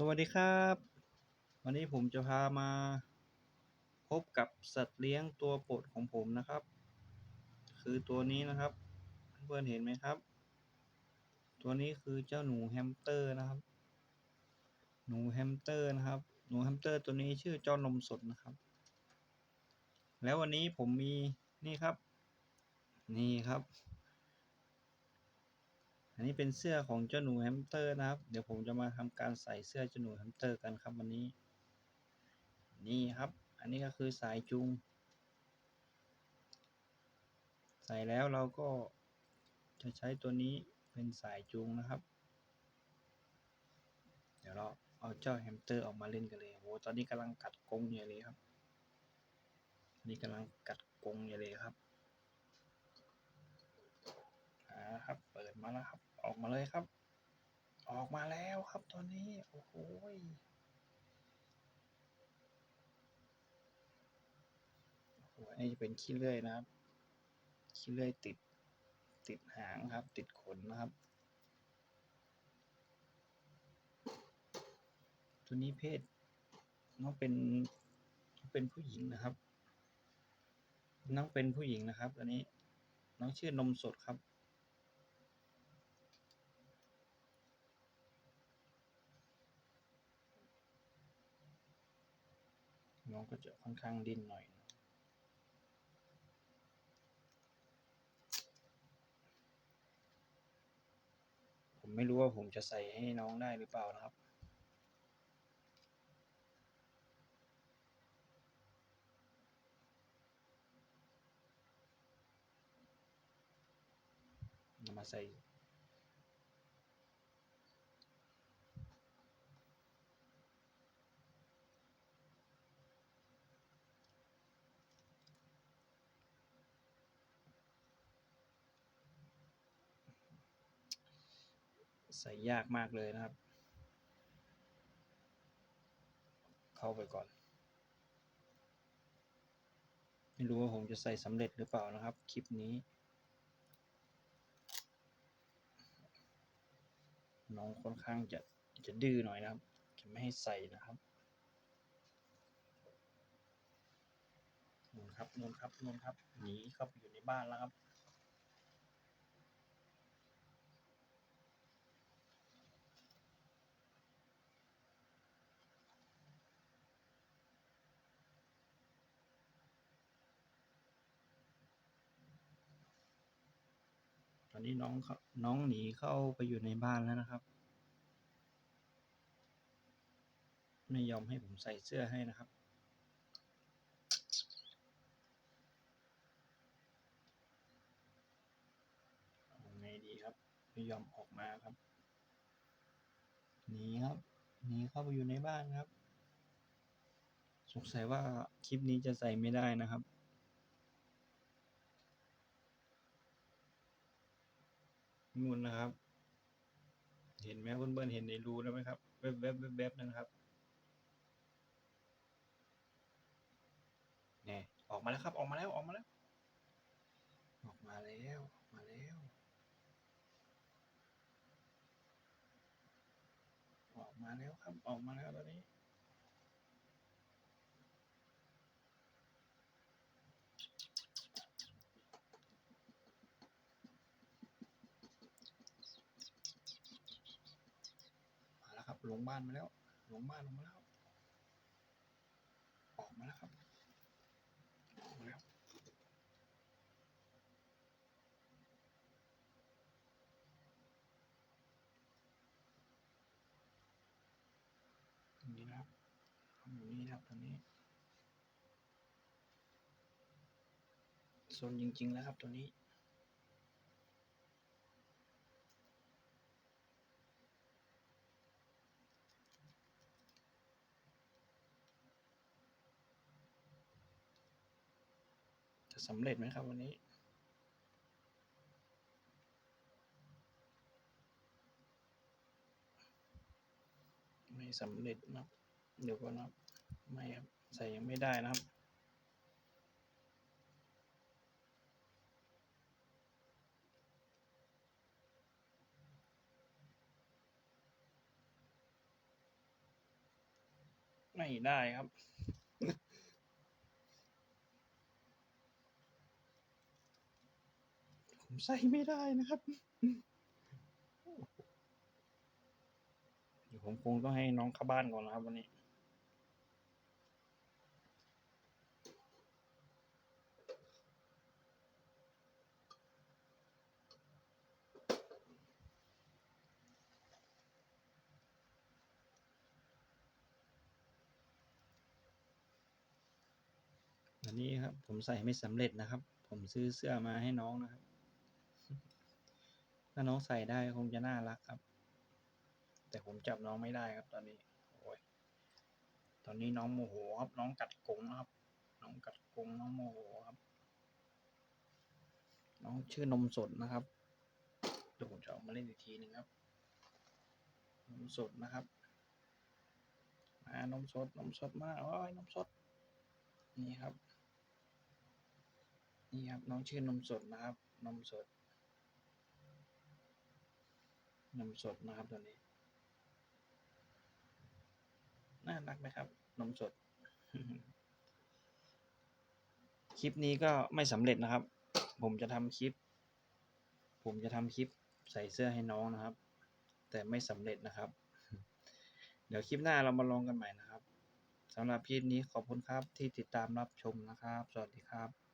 สวัสดีครับ วันนี้ผมจะพามา พบกับสัตว์เลี้ยงตัวโปรดของผมนะครับ คือตัวนี้นะครับ เพื่อนเห็นไหมครับ ตัวนี้คือเจ้าหนูแฮมสเตอร์นะครับ หนูแฮมสเตอร์นะครับ หนูแฮมสเตอร์ตัวนี้ชื่อเจ้านมสดนะครับ แล้ววันนี้ผมมีนี่ครับ นี่ครับ อันนี้เป็นเสื้อของเจ้าหนูแฮมสเตอร์นะครับ เดี๋ยวผมจะมาทำการใส่เสื้อเจ้าหนูแฮมสเตอร์กันครับวันนี้ นี่ครับ อันนี้ก็คือสายจูง ใส่แล้วเราก็จะใช้ตัวนี้เป็นสายจูงนะครับ เดี๋ยวเราเอาเจ้าแฮมสเตอร์ออกมาเล่นกันเลยโอ้ตอนนี้กำลังกัดกรงอยู่เลยครับตอนนี้กำลังกัดกรงอยู่เลยครับอ่าครับ เปิดมาแล้วครับ ออกมาเลยครับ ออกมาแล้วครับตอนนี้โอ้โหโอ้โหอันนี้จะเป็นขี้เลื่อยนะครับ ขี้เลื่อยติด ติดหางครับ ติดขนนะครับ ตัวนี้เพศน้องเป็นเป็นผู้หญิงนะครับ น้องเป็นผู้หญิงนะครับตัวนี้ น้องชื่อนมสดครับ น้องก็จะค่อนข้างดิ้นหน่อย ผมไม่รู้ว่าผมจะใส่ให้น้องได้หรือเปล่านะครับมาใส่ ใส่ยากมากเลยนะครับ เข้าไปก่อน ไม่รู้ว่าผมจะใส่สำเร็จหรือเปล่านะครับ คลิปนี้ น้องค่อนข้างจะจะดื้อหน่อยนะครับ จะไม่ให้ใส่นะครับนู่นครับนู่นครับนู่นครับหนีเข้าไปอยู่ในบ้านแล้วครับ อนนี้น้องน้องหนีเข้าไปอยู่ในบ้านแล้วนะครับ ไม่ยอมให้ผมใส่เสื้อให้นะครับเอาไงดีครับ ไม่ยอมออกมาครับ หนีครับ หนีเข้าไปอยู่ในบ้านครับ สงสัยว่าคลิปนี้จะใส่ไม่ได้นะครับ นู่นนะครับ เห็นไหมเพื่อนๆเห็นในรูแล้วไหมครับแวบๆแวบๆแวบๆนะครับนี่ออกมาแล้วครับ ออกมาแล้วออกมาแล้ว ออกมาแล้วออกมาแล้วออกมาแล้วครับออกมาแล้วตอนนี้ ลงบ้านมาแล้ว ลงบ้านลงมาแล้ว ออกมาแล้วครับออกมาแล้วนี่นะครับอยู่นี่นะครับตอนนี้โซนจริง ๆ แล้วครับตัวนี้ จะสำเร็จไหมครับวันนี้ ไม่สำเร็จนะเดี๋ยวก่อนนะไม่ครับใส่ยังไม่ได้นะครับไม่ได้ครับ ผม ใส่ไม่ได้นะครับเดี๋ยวผมคงต้องให้น้องเข้าบ้านก่อนนะครับวันนี้อันนี้ครับ ผมใส่ไม่สำเร็จนะครับ ผมซื้อเสื้อมาให้น้องนะครับ ถ้าน้องใส่ได้คงจะน่ารักครับ แต่ผมจับน้องไม่ได้ครับตอนนี้โอ้ยตอนนี้น้องโมโหครับน้องกัดกรงนะครับ น้องกัดกรงน้องโมโหครับ น้องชื่อนมสดนะครับเดี๋ยวผมจะเอามาเล่นอีกทีหนึ่งครับ นมสดนะครับมานมสดนมสดมาโอ้ยนมสด นี่ครับ นี่ครับน้องชื่อนมสดนะครับ นมสด นมสดนะครับตัวนี้ น่ารักไหมครับ นมสด คลิปนี้ก็ไม่สำเร็จนะครับ ผมจะทำคลิป ผมจะทำคลิปใส่เสื้อให้น้องนะครับ แต่ไม่สำเร็จนะครับ เดี๋ยวคลิปหน้าเรามาลองกันใหม่นะครับสำหรับคลิปนี้ขอบคุณครับที่ติดตามรับชมนะครับ สวัสดีครับ